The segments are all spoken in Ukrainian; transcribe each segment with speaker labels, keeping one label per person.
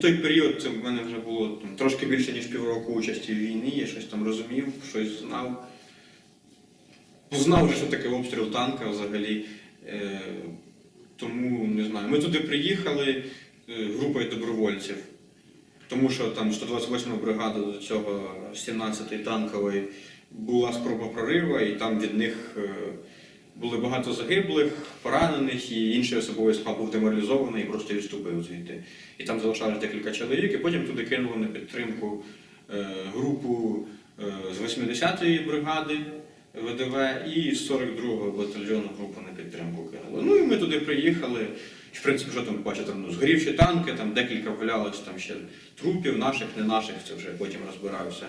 Speaker 1: Той період це в мене вже було там, трошки більше, ніж півроку участі в війні, я щось там розумів, щось знав. Знав що таке обстріл танка взагалі. Е, тому не знаю. Ми туди приїхали е, групою добровольців, тому що там 128 бригада до цього 17-ї танкової була спроба прориву, і там від них е, були багато загиблих, поранених, і інший особовий склад був деморалізований і просто відступив звідти. І там залишалось декілька чоловік, і потім туди кинули на підтримку е, групу е, з 80-ї бригади ВДВ і з 42-го батальйону групу на підтримку кинули. Ну і ми туди приїхали. В принципі, що там бачите, ну, згорівші танки, там декілька валялось там ще трупів, наших, не наших, це вже потім розбирався.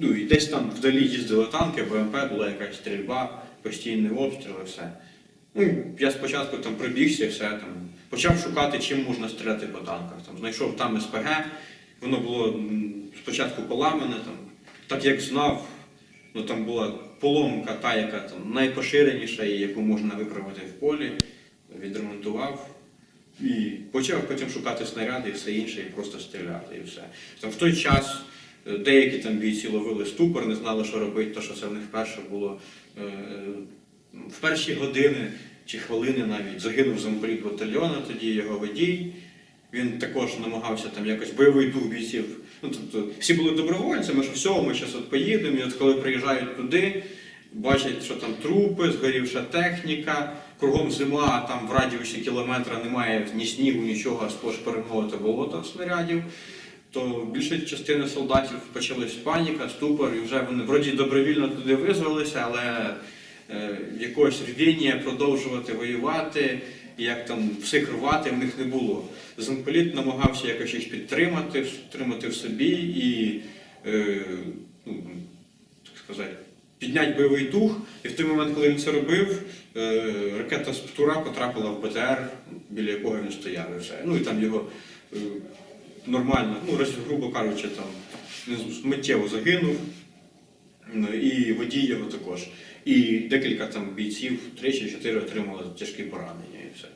Speaker 1: Ну і десь там вдалі їздили танки, БМП, була якась стрільба, постійний обстріл і все. Ну, я спочатку там пробігся, все там, почав шукати, чим можна стріляти по танках. Там, знайшов там СПГ, воно було спочатку поламане, там, так як знав, ну там була поломка, та, яка там найпоширеніша і яку можна виправити в полі, відремонтував. І почав потім шукати снаряди і все інше, і просто стріляти, і все. Там, в той час деякі там бійці ловили ступор, не знали, що робити, то що це в них вперше було. Е, В перші години чи хвилини навіть загинув замполіт батальйону, тоді його водій. Він також намагався там якось бойовий дух бійців. Ну, тобто, всі були добровольцями, що все, ми зараз от поїдемо, і от коли приїжджають туди, бачать, що там трупи, згорівша техніка, кругом зима, а там в радіусі кілометра немає ні снігу, нічого, а сплош перемоги болото снарядів. То більша частина солдатів почалась паніка, ступор, і вже вони вроді добровільно туди визвалися, але е, якогось рвіння продовжувати воювати, як там всіх в них не було. Замполіт намагався якось їх підтримати, втримати в собі і е, ну, так сказати, підняти бойовий дух. І в той момент, коли він це робив, е, ракета з Птура потрапила в БТР, біля якого він стояв. І все. Ну і там його е, нормально, ну, грубо кажучи, там миттєво загинув. Ну, і водій його також. І декілька там бійців, три чи чотири отримали тяжкі поранення і все.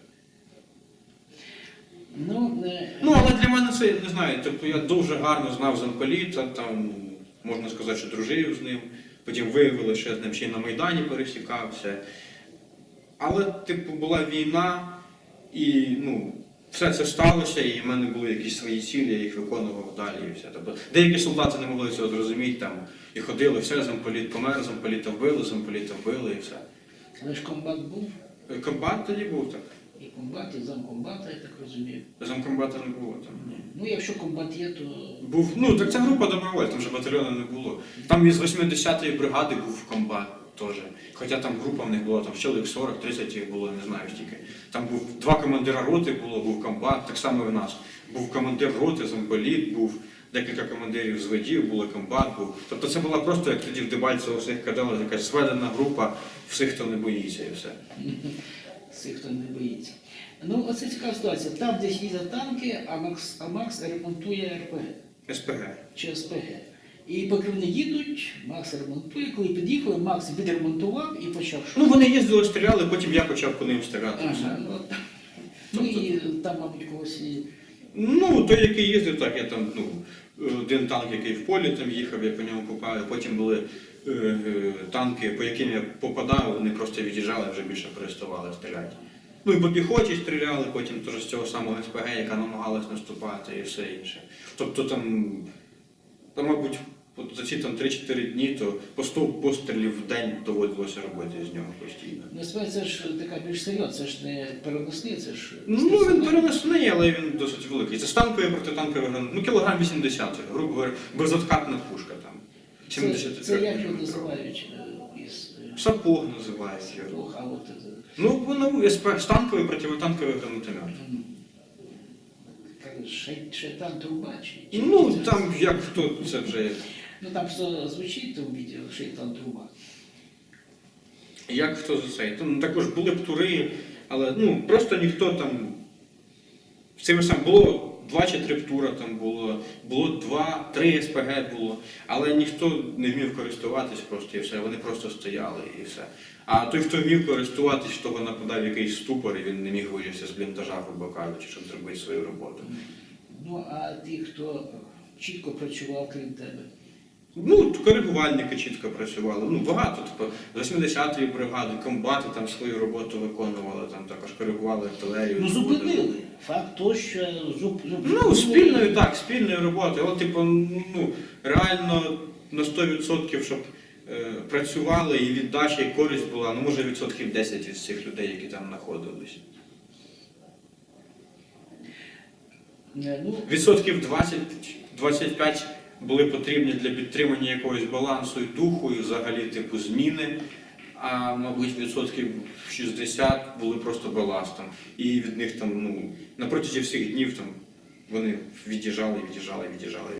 Speaker 2: Ну, е,
Speaker 1: Ну, але для мене це не знаю. Тобто я дуже гарно знав замполіта, там можна сказати, що дружив з ним. Потім виявили, що я з ним ще й на Майдані пересікався. Але, типу, була війна, і ну, все це сталося, і в мене були якісь свої цілі, я їх виконував далі і все. Тобто, деякі солдати не могли цього зрозуміти там, і ходили, все, замполіт помер, замполіта вбили, замполіта вбили і все.
Speaker 2: але ж комбат був,
Speaker 1: Комбат тоді був так.
Speaker 2: і комбат, і замкомбата, я так розумію.
Speaker 1: Замкомбата не було там. Ні.
Speaker 2: Ну, якщо комбат є, то
Speaker 1: Був, ну так це група добровольців, там вже батальйону не було. Там із 80-ї бригади був комбат теж. Хоча там група в них була там чоловік 40-30 їх було, не знаю стільки. Там був два командира роти було, був комбат, так само і в нас. Був командир роти, замполіт, був декілька командирів зведів, було комбат був. Тобто це була просто, як тоді в Дебальцево всіх казали, якась зведена група всіх, хто не боїться і все.
Speaker 2: цих, хто не боїться. Ну, оце цікава ситуація. Там десь їздять танки, а Макс, а Макс ремонтує РПГ
Speaker 1: СПГ.
Speaker 2: чи СПГ. І поки вони їдуть, Макс ремонтує. Коли під'їхали, Макс відремонтував і почав шукати.
Speaker 1: Ну вони їздили, стріляли, потім я почав по ним стріляти.
Speaker 2: Ага, ну, ну і там, мабуть, когось і
Speaker 1: Ну, той, який їздив, так, я там, ну, один танк, який в полі там їхав, я по ньому попав, потім були е, е, танки, по яким я попадав, вони просто від'їжджали, вже більше переставали стріляти. Ну і по піхоті стріляли, потім теж з цього самого СПГ, яка намагалась наступати і все інше. Тобто там, там мабуть, от за ці там 3-4 дні, то по 100 пострілів в день доводилося робити з нього постійно.
Speaker 2: насправді це ж така більш серйозна, це ж не переносний, це ж
Speaker 1: Ну, він переносний, але він досить великий. Це з танкової протитанкової гранати. Ну, кілограм 80, грубо говоря, безоткатна пушка там.
Speaker 2: це,
Speaker 1: 70
Speaker 2: це як його називають е, із е,
Speaker 1: Сапог називається. його.
Speaker 2: Ох, а от е,
Speaker 1: Ну, воно СП з танковий противотанковий гранатомет.
Speaker 2: м, як шей- шейтан трубач. чи- чи
Speaker 1: Ну, там як хто це вже.
Speaker 2: Ну там все звучить там відео шейтан труба.
Speaker 1: Як хто за це? Там також були б тури, але ну, просто ніхто там. Цими сам було два чи три птура там було, було два, три СПГ було, але ніхто не вмів користуватись просто і все. Вони просто стояли і все. А той, хто вмів користуватись, того нападав якийсь ступор, і він не міг вилізти з бліндажа, грубо кажучи, щоб зробити свою роботу.
Speaker 2: Ну а ті, хто чітко працював крім тебе.
Speaker 1: Ну, коригувальники чітко працювали. Ну, багато. Типу, з 80-ї бригади, комбати там свою роботу виконували, там також коригували артилерію.
Speaker 2: Ну зупинили. Факт то, що зуп,
Speaker 1: Ну, спільною, так, спільною роботою. Але, типу, ну, реально на 100%, щоб е, працювали і віддача, і користь була, ну, може, відсотків 10 від цих людей, які там знаходились.
Speaker 2: Ну,
Speaker 1: Відсотків 20-25 були потрібні для підтримання якогось балансу і духу, і взагалі типу зміни. А мабуть, відсотків 60 були просто баластом. І від них там, ну, на протязі всіх днів там вони від'їжджали, від'їжджали, від'їжджали.